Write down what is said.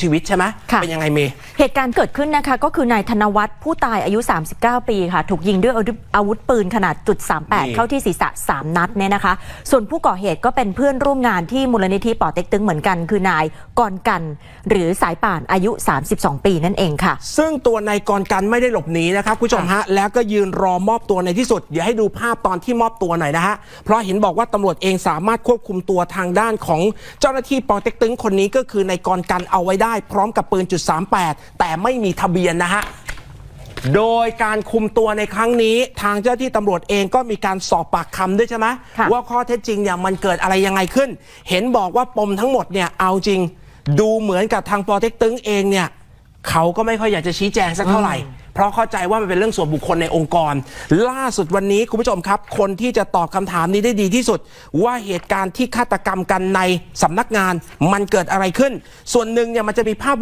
ชีวิตใช่ไหมค่ะ เป็นยังไงเมย์เหตุการณ์เกิดขึ้นนะคะก็คือนายธนวัฒน์ผู้ตายอายุ 39 ปีค่ะ ถูกยิงด้วยอาวุธปืนขนาดจุดนี่38 เข้าที่ศีรษะ 3 นัดเนี่ยนะคะ ส่วนผู้ก่อเหตุก็เป็นเพื่อนร่วมงานที่มูลนิธิป่อเต็กตึงเหมือนกัน คือนายกรกัน หรือสายป่านอายุ 32 ปีนั่นเองค่ะ ซึ่งตัวนายกรกันไม่ได้หลบหนีนะครับคุณผู้ชมฮะแล้วก็ยืนรอมอบตัวในที่สุด เดี๋ยวให้ดูภาพตอนที่มอบตัวหน่อยนะฮะเพราะเห็นบอกว่าตำรวจเองสามารถควบคุมตัวทางด้านของเจ้าหน้าที่ปอเต็กตึงคนนี้ก็คือนายกรกันเอาไว้ได้พร้อมกับปืนจุด38แต่ไม่มีทะเบียนนะฮะโดยการคุมตัวในครั้งนี้ ทางเจ้าที่ตำรวจเองก็มีการสอบปากคำด้วยใช่ไหมค่ะว่าข้อเท็จจริงเนี่ยมันเกิดอะไรยังไงขึ้น เห็นบอกว่าปมทั้งหมดเนี่ยเอาจริง ดูเหมือนกับทางปอเต็กตึงเองเนี่ยเขาก็ไม่ค่อยอยากจะชี้แจงสักเท่าไหร่ เพราะเข้าใจว่ามันเป็นเรื่องส่วนบุคคลในองค์กร ล่าสุดวันนี้คุณผู้ชมครับ คนที่จะตอบคำถามนี้ได้ดีที่สุด ว่าเหตุการณ์ที่ฆาตกรรมกันในสำนักงานมันเกิดอะไรขึ้น ส่วนหนึ่งเนี่ยมันจะมีภาพ